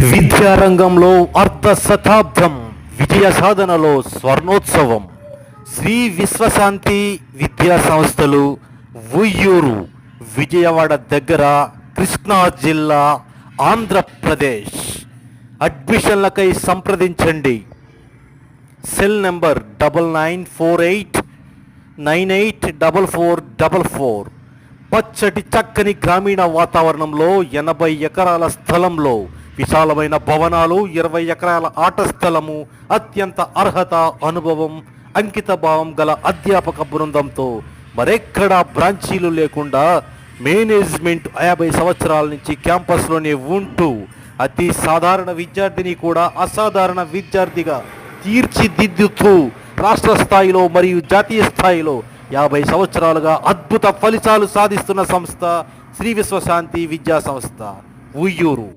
విద్యారంగంలో అర్ధ శతాబ్దం విజయ సాధనలో స్వర్ణోత్సవం. శ్రీ విశ్వశాంతి విద్యా సంస్థలు ఉయ్యూరు విజయవాడ దగ్గర కృష్ణా జిల్లా ఆంధ్రప్రదేశ్. అడ్మిషన్లకై సంప్రదించండి. Cell number double nine four eight nine eight double four double four. పచ్చటి చక్కని గ్రామీణ వాతావరణంలో ఎనభై ఎకరాల స్థలంలో విశాలమైన భవనాలు ఇరవై ఎకరాల ఆట స్థలము అత్యంత అర్హత అనుభవం అంకిత భావం గల అధ్యాపక బృందంతో మరెక్కడా బ్రాంచీలు లేకుండా మేనేజ్మెంట్ యాభై సంవత్సరాల నుంచి క్యాంపస్లోనే ఉంటూ అతి సాధారణ విద్యార్థిని కూడా అసాధారణ విద్యార్థిగా తీర్చిదిద్దుతూ రాష్ట్ర స్థాయిలో మరియు జాతీయ స్థాయిలో యాభై సంవత్సరాలుగా అద్భుత ఫలితాలు సాధిస్తున్న సంస్థ శ్రీ విశ్వశాంతి విద్యా సంస్థ ఉయ్యూరు.